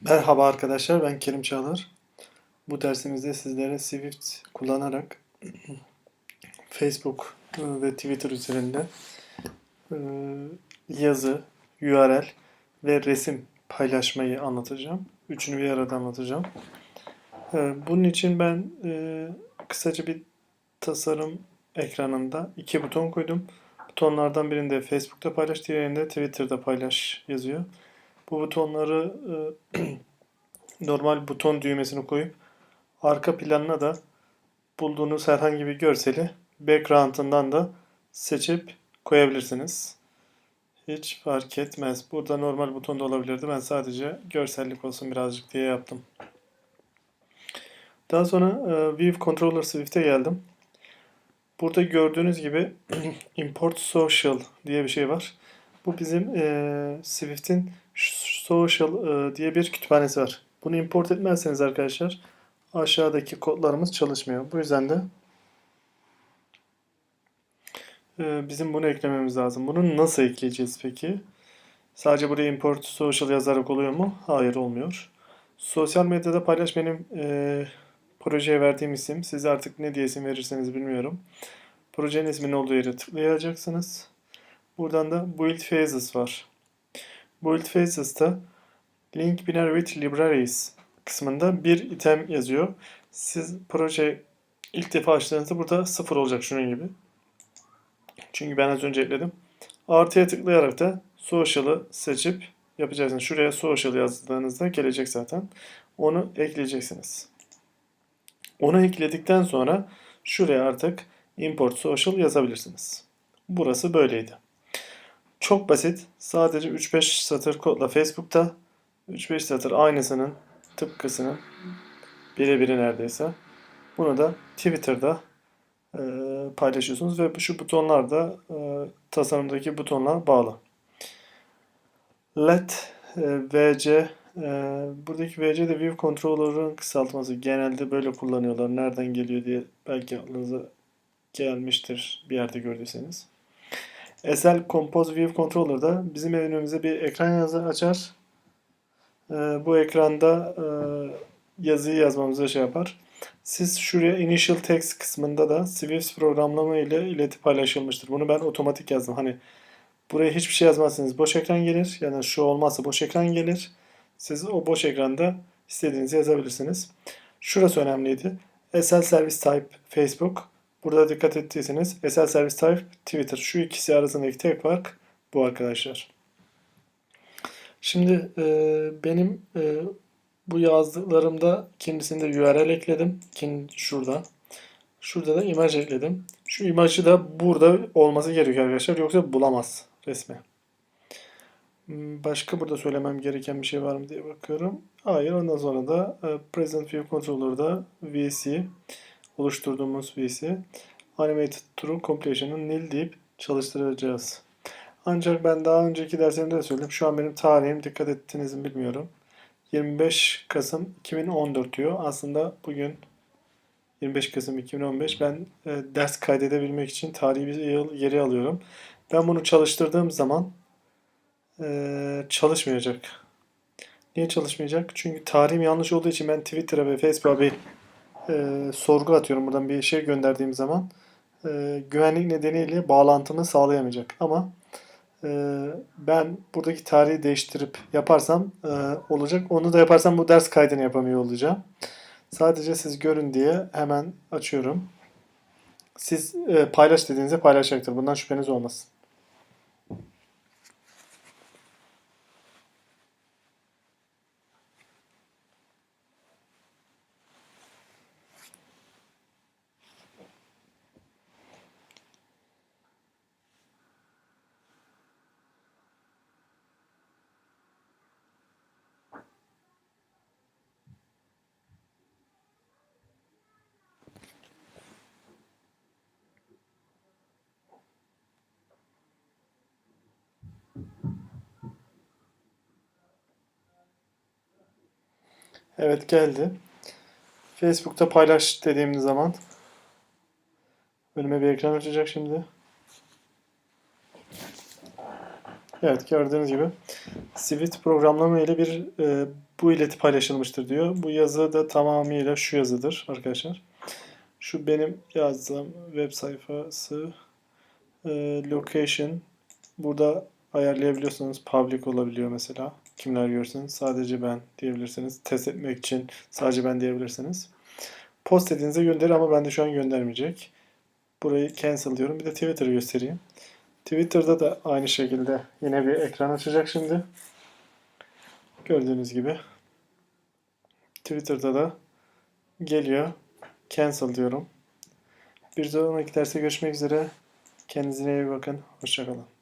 Merhaba arkadaşlar, ben Kerim Çağlar. Bu dersimizde sizlere Swift kullanarak Facebook e, ve Twitter üzerinde e, yazı, URL ve resim paylaşmayı anlatacağım. Üçünü bir arada anlatacağım. E, Bunun için ben kısaca bir tasarım ekranında iki buton koydum. Butonlardan birinde Facebook'ta paylaş, diğerinde Twitter'da paylaş yazıyor. Bu butonları e, normal buton düğmesini koyup arka planına da bulduğunuz herhangi bir görseli background'ından da seçip koyabilirsiniz. Hiç fark etmez. Burada normal buton da olabilirdi. Ben sadece görsellik olsun birazcık diye yaptım. Daha sonra e, View Controller Swift'e geldim. Burada gördüğünüz gibi Import Social diye bir şey var. Bu bizim e, Swift'in Social e, diye bir kütüphanesi var. Bunu import etmezseniz arkadaşlar aşağıdaki kodlarımız çalışmıyor. Bu yüzden de e, bizim bunu eklememiz lazım. Bunu nasıl ekleyeceğiz peki? Sadece buraya import social yazarak oluyor mu? Hayır olmuyor. Sosyal medyada paylaş benim e, projeye verdiğim isim. Siz artık ne diye isim verirseniz bilmiyorum. Projenin isminin olduğu yere tıklayacaksınız. Buradan da Build Phases var. Build Phases'ta Link Binary with Libraries kısmında bir item yazıyor. Siz proje ilk defa açtığınızda burada sıfır olacak şunun gibi. Çünkü ben az önce ekledim. Artıya tıklayarak da Social'ı seçip yapacaksınız. Şuraya Social yazdığınızda gelecek zaten. Onu ekleyeceksiniz. Onu ekledikten sonra şuraya artık Import Social yazabilirsiniz. Burası böyleydi. Çok basit. Sadece 3-5 satır kodla Facebook'ta 3-5 satır aynısının tıpkısının birebiri neredeyse. Bunu da Twitter'da e, paylaşıyorsunuz ve şu butonlar da e, tasarımdaki butonlar bağlı. Let e, VC e, buradaki VC de View Controller'ın kısaltması. Genelde böyle kullanıyorlar. Nereden geliyor diye belki aklınıza gelmiştir bir yerde gördüyseniz. SL Compose View Controller'da bizim önümüze bir ekran yazı açar. Ee, bu ekranda e, yazıyı yazmamıza şey yapar. Siz şuraya Initial Text kısmında da Swift programlama ile ileti paylaşılmıştır. Bunu ben otomatik yazdım. Hani buraya hiçbir şey yazmazsanız boş ekran gelir. Yani şu olmazsa boş ekran gelir. Siz o boş ekranda istediğinizi yazabilirsiniz. Şurası önemliydi. SL Service Type Facebook. Burada dikkat ettiyseniz SL Service Type Twitter. Şu ikisi arasındaki tek fark bu arkadaşlar. Şimdi e, benim e, bu yazdıklarımda kendisinde URL ekledim. Kendi şurada. Şurada da imaj ekledim. Şu imajı da burada olması gerekiyor arkadaşlar. Yoksa bulamaz resmi. Başka burada söylemem gereken bir şey var mı diye bakıyorum. Hayır. Ondan sonra da e, Present View Controller'da VC oluşturduğumuz VC Animated True Completion'ın nil deyip çalıştıracağız. Ancak ben daha önceki derslerimde de söyledim. Şu an benim tarihim dikkat ettiniz mi bilmiyorum. 25 Kasım 2014 diyor. Aslında bugün 25 Kasım 2015 ben e, ders kaydedebilmek için tarihi bir yıl geri alıyorum. Ben bunu çalıştırdığım zaman e, çalışmayacak. Niye çalışmayacak? Çünkü tarihim yanlış olduğu için ben Twitter'a ve Facebook'a bir e, sorgu atıyorum buradan bir şey gönderdiğim zaman e, güvenlik nedeniyle bağlantımı sağlayamayacak. Ama e, ben buradaki tarihi değiştirip yaparsam e, olacak. Onu da yaparsam bu ders kaydını yapamıyor olacağım. Sadece siz görün diye hemen açıyorum. Siz e, paylaş dediğinizde paylaşacaktır. Bundan şüpheniz olmasın. Evet geldi. Facebook'ta paylaş dediğimiz zaman önüme bir ekran açacak şimdi. Evet gördüğünüz gibi Swift programlama ile bir e, bu ileti paylaşılmıştır diyor. Bu yazı da tamamıyla şu yazıdır arkadaşlar. Şu benim yazdığım web sayfası e, location burada ayarlayabiliyorsunuz. Public olabiliyor mesela. Kimler görsün. Sadece ben diyebilirsiniz. Test etmek için sadece ben diyebilirsiniz. Post dediğinizde gönder ama bende şu an göndermeyecek. Burayı cancel diyorum. Bir de Twitter'ı göstereyim. Twitter'da da aynı şekilde yine bir ekran açacak şimdi. Gördüğünüz gibi. Twitter'da da geliyor. Cancel diyorum. Bir sonraki derste görüşmek üzere. Kendinize iyi bakın. Hoşçakalın.